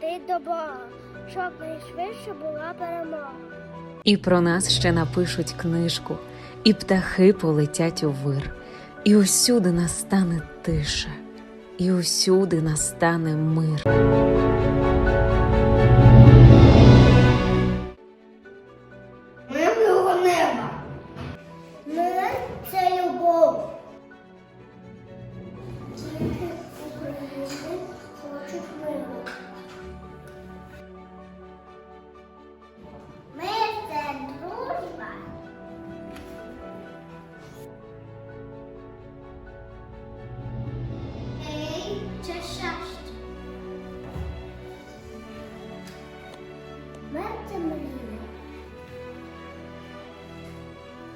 йти до Бога, щоб найшвидше була перемога. І про нас ще напишуть книжку, і птахи полетять у вир, і усюди настане тиша, і усюди настане мир.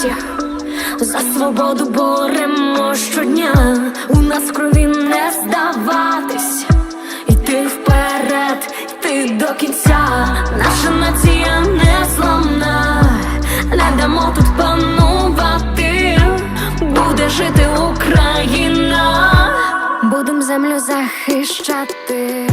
Фронті. За свободу боремо щодня, у нас в крові не здаватись, йти вперед, йти до кінця, наша нація не зламна, не дамо тут панувати, буде жити Україна, будем землю захищати.